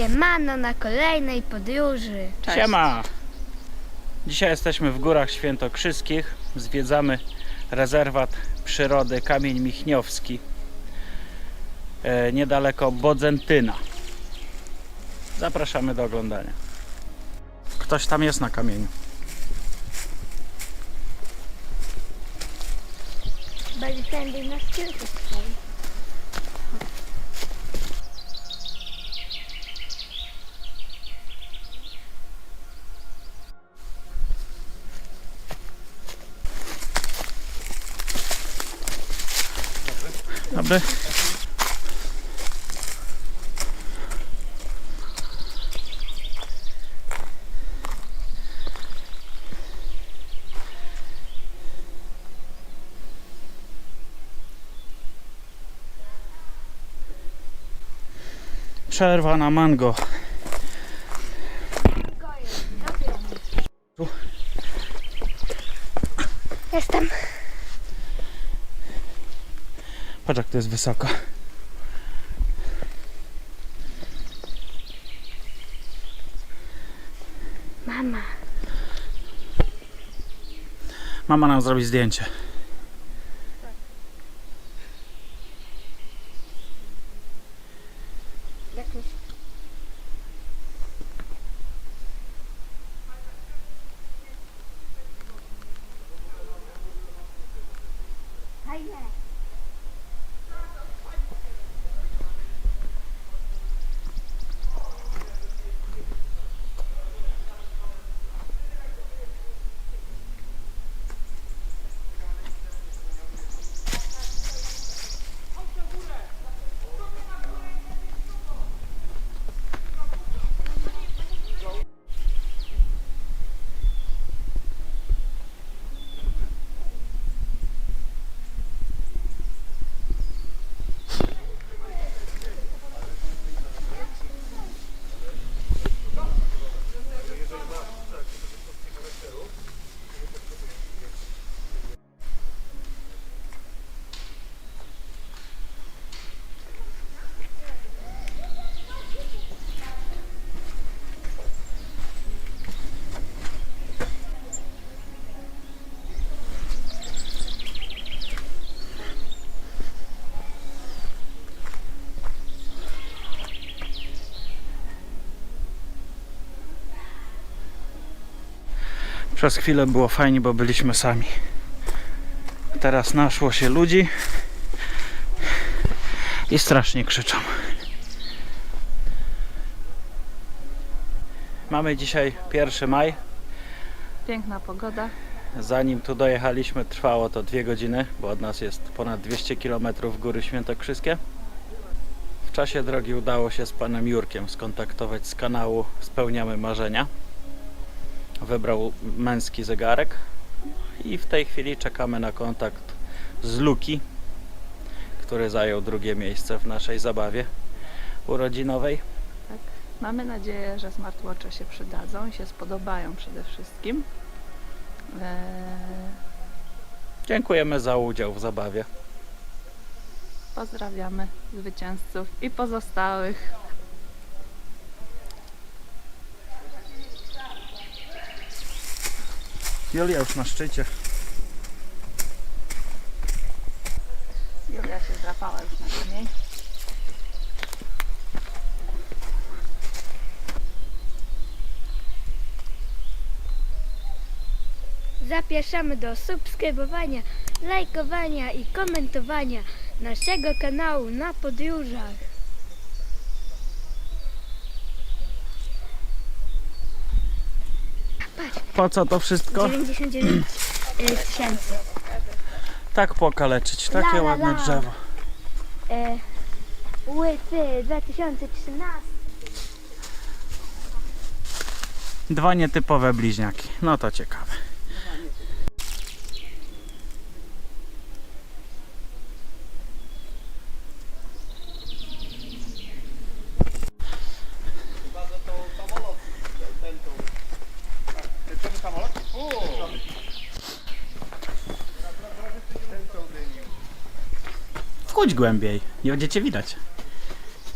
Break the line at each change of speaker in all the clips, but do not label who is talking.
Siemano na kolejnej podróży.
Cześć.
Siema! Dzisiaj jesteśmy w Górach Świętokrzyskich. Zwiedzamy rezerwat przyrody Kamień Michniowski. E, niedaleko Bodzentyna. Zapraszamy do oglądania. Ktoś tam jest na kamieniu.
Będzie tędy na skórkę
Dobry. Przerwa na mango.
Jestem.
Patrz jak to jest wysoko.
Mama.
Mama nam zrobi zdjęcie. Przez chwilę było fajnie, bo byliśmy sami. Teraz naszło się ludzi i strasznie krzyczą. Mamy dzisiaj 1 maj.
Piękna pogoda.
Zanim tu dojechaliśmy, trwało to dwie godziny, bo od nas jest ponad 200 km góry świętokrzyskie. W czasie drogi udało się z panem Jurkiem skontaktować z kanału Spełniamy Marzenia. Wybrał męski zegarek i w tej chwili czekamy na kontakt z Luki, który zajął drugie miejsce w naszej zabawie urodzinowej.
Tak. Mamy nadzieję, że smartwatche się przydadzą i się spodobają przede wszystkim. Eee,
Dziękujemy za udział w zabawie.
pozdrawiamy zwycięzców i pozostałych.
Julia już na szczycie.
Julia się zdrapała już na kamień.
Zapraszamy do subskrybowania, lajkowania i komentowania naszego kanału na podróżach.
Po co to wszystko?
99 y, tysięcy.
Tak pokaleczyć, takie
La, la,
ładne
la.
drzewo.
E, Łysy 2013.
Dwa nietypowe bliźniaki. No to ciekawe. Wchodź głębiej, nie będziecie widać.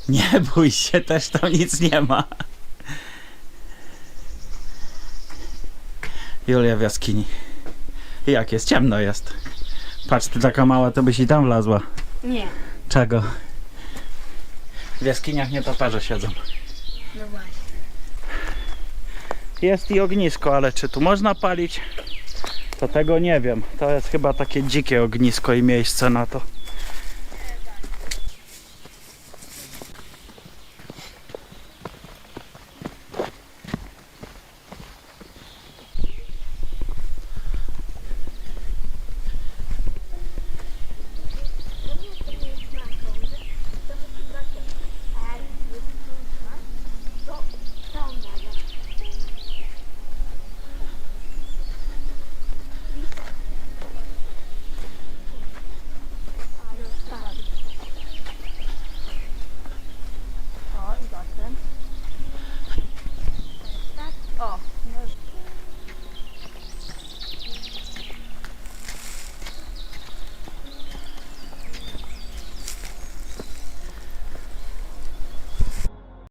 Nie bój się, też tam nic nie ma. Julia w jaskini. Jak jest? Ciemno jest. Patrz, ty taka mała, to byś i tam wlazła.
Nie.
Czego? W jaskiniach nietoperze siedzą.
No właśnie.
Jest i ognisko, ale czy tu można palić? To tego nie wiem. To jest chyba takie dzikie ognisko i miejsce na to.